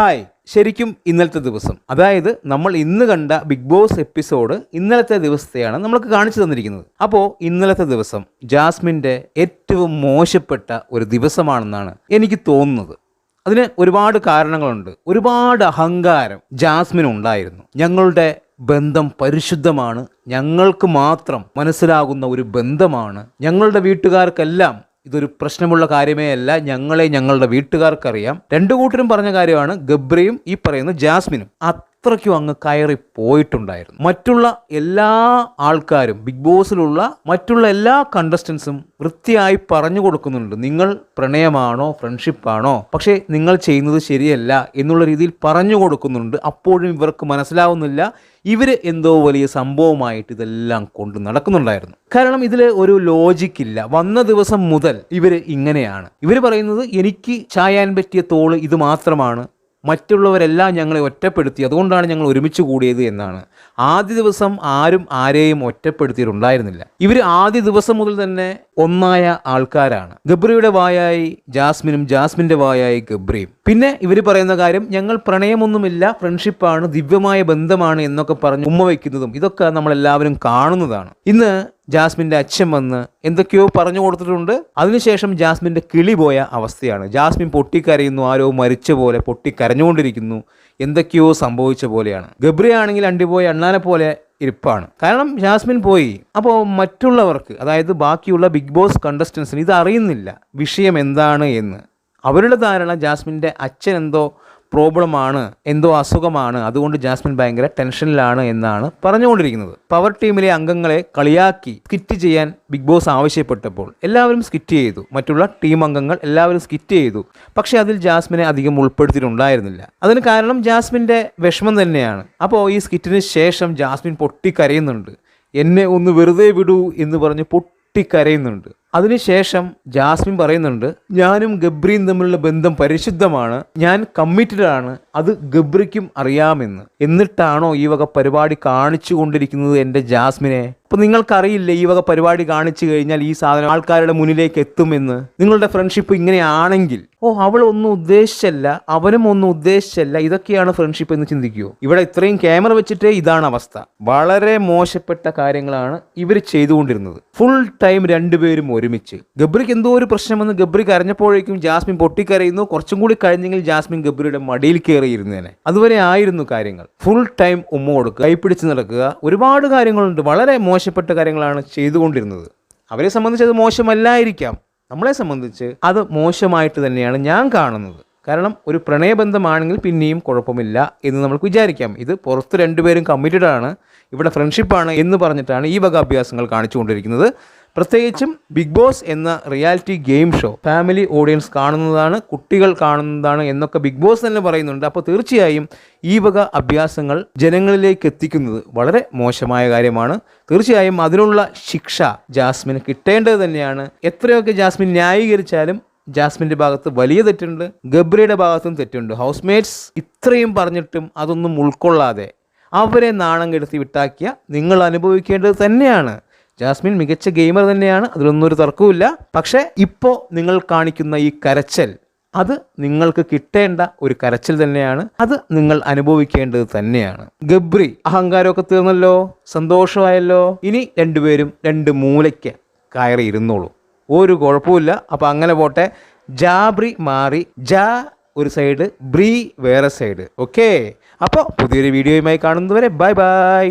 Hi. ശരിക്കും ഇന്നലത്തെ ദിവസം. അതായത് നമ്മൾ ഇന്ന് കണ്ട ബിഗ് ബോസ് എപ്പിസോഡ് ഇന്നലത്തെ ദിവസത്തെയാണ് നമ്മൾക്ക് കാണിച്ചു തന്നിരിക്കുന്നത്. അപ്പോൾ ഇന്നലത്തെ ദിവസം ജാസ്മിന്റെ ഏറ്റവും മോശപ്പെട്ട ഒരു ദിവസമാണെന്നാണ് എനിക്ക് തോന്നുന്നത്. അതിന് ഒരുപാട് കാരണങ്ങളുണ്ട്. ഒരുപാട് അഹങ്കാരം ജാസ്മിൻ ഉണ്ടായിരുന്നു ഞങ്ങളുടെ ബന്ധം പരിശുദ്ധമാണ്. ഞങ്ങൾക്ക് മാത്രം മനസ്സിലാകുന്ന ഒരു ബന്ധമാണ് ഞങ്ങളുടെ വീട്ടുകാർക്കെല്ലാം ഇതൊരു പ്രശ്നമുള്ള കാര്യമേ അല്ല. ഞങ്ങളെ ഞങ്ങളുടെ വീട്ടുകാർക്കറിയാം. രണ്ടു കൂട്ടരും പറഞ്ഞ കാര്യമാണ് ഗബ്രയും ഈ പറയുന്ന ജാസ്മിനും. അത്രയ്ക്കും അങ്ങ് കയറി പോയിട്ടുണ്ടായിരുന്നു. മറ്റുള്ള എല്ലാ ആൾക്കാരും ബിഗ് ബോസിലുള്ള മറ്റുള്ള എല്ലാ കണ്ടസ്റ്റൻസും വൃത്തിയായി പറഞ്ഞു കൊടുക്കുന്നുണ്ട്. നിങ്ങൾ പ്രണയമാണോ ഫ്രണ്ട്ഷിപ്പാണോ പക്ഷേ നിങ്ങൾ ചെയ്യുന്നത് ശരിയല്ല എന്നുള്ള രീതിയിൽ പറഞ്ഞു കൊടുക്കുന്നുണ്ട്. അപ്പോഴും ഇവർക്ക് മനസ്സിലാവുന്നില്ല. ഇവർ എന്തോ വലിയ സംഭവമായിട്ട് ഇതെല്ലാം കൊണ്ട് നടക്കുന്നുണ്ടായിരുന്നു. കാരണം ഇതിൽ ഒരു ലോജിക് ഇല്ല. വന്ന ദിവസം മുതൽ ഇവർ ഇങ്ങനെയാണ്. ഇവർ പറയുന്നത് എനിക്ക് ചായാൻ പറ്റിയ തോൾ ഇത് മാത്രമാണ്. മറ്റുള്ളവരെല്ലാം ഞങ്ങളെ ഒറ്റപ്പെടുത്തി അതുകൊണ്ടാണ് ഞങ്ങൾ ഒരുമിച്ച് കൂടിയത് എന്നാണ്. ആദ്യ ദിവസം ആരും ആരെയും ഒറ്റപ്പെടുത്തിയിട്ടുണ്ടായിരുന്നില്ല. ഇവർ ആദ്യ ദിവസം മുതൽ തന്നെ ഒന്നായ ആൾക്കാരാണ്. ഗബ്രിയുടെ വായായി ജാസ്മിനും ജാസ്മിന്റെ വായായി ഗബ്രിയും. പിന്നെ ഇവർ പറയുന്ന കാര്യം ഞങ്ങൾ പ്രണയമൊന്നുമില്ല ഫ്രണ്ട്ഷിപ്പാണ് ദിവ്യമായ ബന്ധമാണ് എന്നൊക്കെ പറഞ്ഞ് ഉമ്മ വയ്ക്കുന്നതും ഇതൊക്കെ നമ്മളെല്ലാവരും കാണുന്നതാണ്. ഇന്ന് ജാസ്മിന്റെ അച്ഛൻ വന്ന് എന്തൊക്കെയോ പറഞ്ഞു കൊടുത്തിട്ടുണ്ട്. അതിനുശേഷം ജാസ്മിന്റെ കിളി പോയ അവസ്ഥയാണ്. ജാസ്മിൻ പൊട്ടിക്കരയുന്നു ആരോ മരിച്ച പോലെ പൊട്ടിക്കരഞ്ഞുകൊണ്ടിരിക്കുന്നു. എന്തൊക്കെയോ സംഭവിച്ച പോലെയാണ്. ഗബ്രിയാണെങ്കിൽ അണ്ടിപോയ അണ്ണാനെ പോലെ ഇരിപ്പാണ്. കാരണം ജാസ്മിൻ പോയി. അപ്പോൾ മറ്റുള്ളവർക്ക് അതായത് ബാക്കിയുള്ള ബിഗ് ബോസ് കണ്ടസ്റ്റൻസിന് ഇത് അറിയുന്നില്ല. വിഷയം എന്താണ് എന്ന്. അവരുടെ ധാരണ ജാസ്മിന്റെ അച്ഛൻ എന്തോ പ്രോബ്ലമാണ് എന്തോ അസുഖമാണ് അതുകൊണ്ട് ജാസ്മിൻ ഭയങ്കര ടെൻഷനിലാണ് എന്നാണ് പറഞ്ഞുകൊണ്ടിരിക്കുന്നത്. പവർ ടീമിലെ അംഗങ്ങളെ കളിയാക്കി സ്കിറ്റ് ചെയ്യാൻ ബിഗ് ബോസ് ആവശ്യപ്പെട്ടപ്പോൾ എല്ലാവരും സ്കിറ്റ് ചെയ്തു. മറ്റുള്ള ടീം അംഗങ്ങൾ എല്ലാവരും സ്കിറ്റ് ചെയ്തു. പക്ഷേ അതിൽ ജാസ്മിനെ അധികം ഉൾപ്പെടുത്തിയിട്ടുണ്ടായിരുന്നില്ല. അതിന് കാരണം ജാസ്മിന്റെ വിഷമം തന്നെയാണ്. അപ്പോൾ ഈ സ്കിറ്റിന് ശേഷം ജാസ്മിൻ പൊട്ടിക്കരയുന്നുണ്ട്. എന്നെ ഒന്ന് വെറുതെ വിടൂ എന്ന് പറഞ്ഞ് പൊട്ടിക്കരയുന്നുണ്ട്. അതിനുശേഷം ജാസ്മിൻ പറയുന്നുണ്ട് ഞാനും ഗബ്രിയും തമ്മിലുള്ള ബന്ധം പരിശുദ്ധമാണ്. ഞാൻ കമ്മിറ്റഡ് ആണ്. അത് ഗബ്രിക്കും അറിയാമെന്ന്. എന്നിട്ടാണോ ഈ വക പരിപാടി കാണിച്ചു കൊണ്ടിരിക്കുന്നത് എന്റെ ജാസ്മിനെ? അപ്പൊ നിങ്ങൾക്കറിയില്ലേ ഈ വക പരിപാടി കാണിച്ചു കഴിഞ്ഞാൽ ഈ സാധനം ആൾക്കാരുടെ മുന്നിലേക്ക് എത്തുമെന്ന്? നിങ്ങളുടെ ഫ്രണ്ട്ഷിപ്പ് ഇങ്ങനെയാണെങ്കിൽ. ഓ അവൾ ഒന്നും ഉദ്ദേശിച്ചല്ല അവനും ഒന്നും ഉദ്ദേശിച്ചല്ല ഇതൊക്കെയാണ് ഫ്രണ്ട്ഷിപ്പ് എന്ന് ചിന്തിക്കുമോ ഇവിടെ ഇത്രയും ക്യാമറ വെച്ചിട്ടേ ഇതാണ് അവസ്ഥ. വളരെ മോശപ്പെട്ട കാര്യങ്ങളാണ് ഇവർ ചെയ്തുകൊണ്ടിരുന്നത്. ഫുൾ ടൈം രണ്ടുപേരും ഒരുമിച്ച്. ഗബ്രിക്ക് എന്തോ ഒരു പ്രശ്നമെന്ന് ഗബ്രി കരഞ്ഞപ്പോഴേക്കും ജാസ്മിൻ പൊട്ടിക്കരയുന്നു. കുറച്ചും കൂടി കഴിഞ്ഞെങ്കിൽ ജാസ്മിൻ ഗബ്രിയുടെ മടിയിൽ കയറിയിരുന്നേനെ. അതുവരെ ആയിരുന്നു കാര്യങ്ങൾ. ഫുൾ ടൈം ഉമ്മ കൊടുക്കുക കൈപ്പിടിച്ച് നടക്കുക. ഒരുപാട് കാര്യങ്ങളുണ്ട്. വളരെ മോശപ്പെട്ട കാര്യങ്ങളാണ് ചെയ്തുകൊണ്ടിരുന്നത്. അവരെ സംബന്ധിച്ച് അത് മോശമല്ലായിരിക്കാം. നമ്മളെ സംബന്ധിച്ച് അത് മോശമായിട്ട് തന്നെയാണ് ഞാൻ കാണുന്നത്. കാരണം ഒരു പ്രണയബന്ധമാണെങ്കിൽ പിന്നെയും കുഴപ്പമില്ല എന്ന് നമുക്ക് വിചാരിക്കാം. ഇത് പുറത്ത് രണ്ടുപേരും കമ്മിറ്റഡ് ആണ്. ഇവിടെ ഫ്രണ്ട്ഷിപ്പാണ് എന്ന് പറഞ്ഞിട്ടാണ് ഈ വക അഭ്യാസങ്ങൾ കാണിച്ചുകൊണ്ടിരിക്കുന്നത്. പ്രത്യേകിച്ചും ബിഗ് ബോസ് എന്ന reality game show family audience കാണുന്നതാണ് കുട്ടികൾ കാണുന്നതാണ് എന്നൊക്കെ ബിഗ് ബോസ് തന്നെ പറയുന്നുണ്ട്. അപ്പോൾ തീർച്ചയായും ഈ വക അഭ്യാസങ്ങൾ ജനങ്ങളിലേക്ക് എത്തിക്കുന്നത് വളരെ മോശമായ കാര്യമാണ്. തീർച്ചയായും അതിനുള്ള ശിക്ഷ ജാസ്മിന് കിട്ടേണ്ടത് തന്നെയാണ്. എത്രയൊക്കെ ജാസ്മിൻ ന്യായീകരിച്ചാലും ജാസ്മിന്റെ ഭാഗത്ത് വലിയ തെറ്റുണ്ട് ഗബ്രിയുടെ ഭാഗത്തും തെറ്റുണ്ട്. ഹൗസ്മേറ്റ്സ് ഇത്രയും പറഞ്ഞിട്ടും അതൊന്നും ഉൾക്കൊള്ളാതെ അവരെ നാണം കെടുത്തി വിട്ടാക്കിയ നിങ്ങൾ അനുഭവിക്കേണ്ടത് തന്നെയാണ്. ജാസ്മിൻ മികച്ച ഗെയിമർ തന്നെയാണ് അതിലൊന്നും ഒരു തർക്കവുമില്ല. പക്ഷേ ഇപ്പോൾ നിങ്ങൾ കാണിക്കുന്ന ഈ കരച്ചൽ അത് നിങ്ങൾക്ക് കിട്ടേണ്ട ഒരു കരച്ചിൽ തന്നെയാണ് അത് നിങ്ങൾ അനുഭവിക്കേണ്ടത് തന്നെയാണ്. ഗബ്രി അഹങ്കാരമൊക്കെ തീർന്നല്ലോ? സന്തോഷമായല്ലോ? ഇനി രണ്ടുപേരും രണ്ട് മൂലയ്ക്ക് കയറി ഇരുന്നോളൂ. ഒരു കുഴപ്പമില്ല അപ്പം അങ്ങനെ പോട്ടെ. ജാബ്രി മാറി ജാ ഒരു സൈഡ് ബ്രീ വേറെ സൈഡ്. ഓക്കേ? അപ്പോൾ പുതിയൊരു വീഡിയോയുമായി കാണുന്നതുവരെ ബൈ ബൈ.